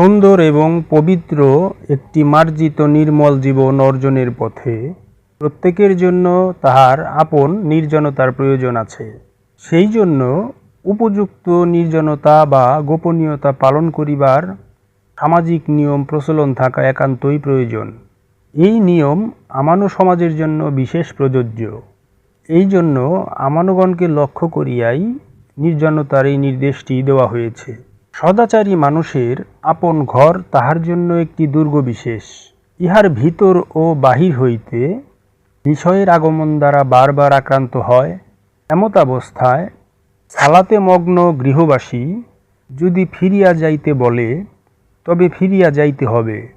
সুন্দর এবং পবিত্র একটি মার্জিত নির্মল জীবন অর্জনের পথে প্রত্যেকের জন্য তাহার আপন নির্জনতার প্রয়োজন আছে। সেই জন্য উপযুক্ত নির্জনতা বা গোপনীয়তা পালন করিবার সামাজিক নিয়ম প্রচলন থাকা একান্তই প্রয়োজন। এই নিয়ম আমানু সমাজের জন্য বিশেষ প্রযোজ্য। এই জন্য আমানুগণকে লক্ষ্য করিয়াই নির্জনতার এই নির্দেশটি দেওয়া হয়েছে। সদাচারী মানুষের আপন ঘর তাহার জন্য একটি দুর্গ বিশেষ। ইহার ভিতর ও বাহির হইতে বিষয়ের আগমন দ্বারা বারবার আক্রান্ত হয়। এমতাবস্থায় সালাতে মগ্ন গৃহবাসী যদি ফিরিয়া যাইতে বলে, তবে ফিরিয়া যাইতে হবে।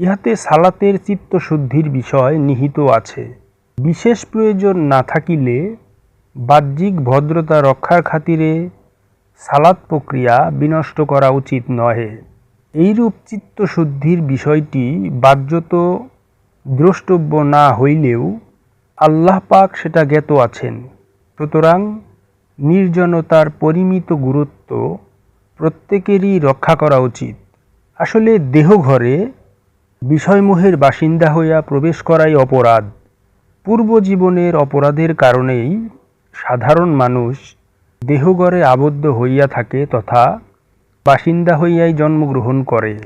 ইহাতে সালাতের চিত্তশুদ্ধির বিষয় নিহিত আছে। বিশেষ প্রয়োজন না থাকিলে বাহ্যিক ভদ্রতা রক্ষার খাতিরে সালাত প্রক্রিয়া বিনষ্ট করা উচিত নহে। এইরূপ চিত্তশুদ্ধির বিষয়টি বাহ্যত দ্রষ্টব্য না হইলেও আল্লাহ পাক সেটা জ্ঞাত আছেন। সুতরাং নির্জনতার পরিমিত গুরুত্ব প্রত্যেকেরই রক্ষা করা উচিত। আসলে দেহঘরে বিষয়মোহের বাসিন্দা হইয়া প্রবেশ করাই অপরাধ। পূর্বজীবনের অপরাধের কারণেই সাধারণ মানুষ দেহঘরে আবদ্ধ হইয়া থাকে তথা বাসিন্দা হইয়াই জন্মগ্রহণ করে।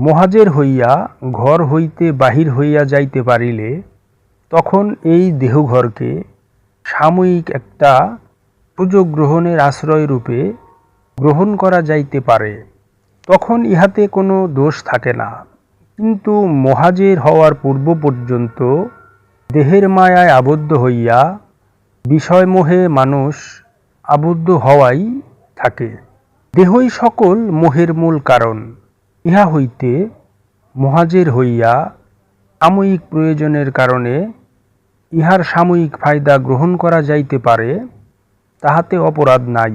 মহাজের হইয়া ঘর হইতে বাহির হইয়া যাইতে পারিলে তখন এই দেহঘরকে সাময়িক একটা সুযোগ গ্রহণের আশ্রয় রূপে গ্রহণ করা যাইতে পারে। তখন ইহাতে কোনো দোষ থাকে না। কিন্তু মহাজের হওয়ার পূর্ব পর্যন্ত দেহের মায়ায় আবদ্ধ হইয়া বিষয়মোহে মানুষ আবদ্ধ হওয়াই থাকে। দেহই সকল মোহের মূল কারণ। ইহা হইতে মহাজের হইয়া সাময়িক প্রয়োজনের কারণে ইহার সাময়িক ফায়দা গ্রহণ করা যাইতে পারে, তাহাতে অপরাধ নাই।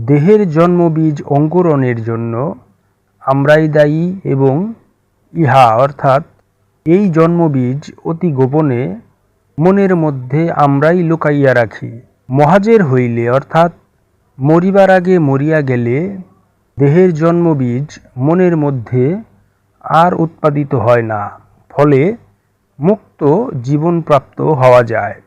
দেহের জন্মবীজ অঙ্কুরণের জন্য আমরাই দায়ী এবং ইহা অর্থাৎ এই জন্মবীজ অতি গোপনে মনের মধ্যে আমরাই লুকাইয়া রাখি। মহাজের হইলে, অর্থাৎ মরিবার আগে মরিয়া গেলে, দেহের জন্মবীজ মনের মধ্যে আর উৎপাদিত হয় না, ফলে মুক্ত জীবনপ্রাপ্ত হওয়া যায়।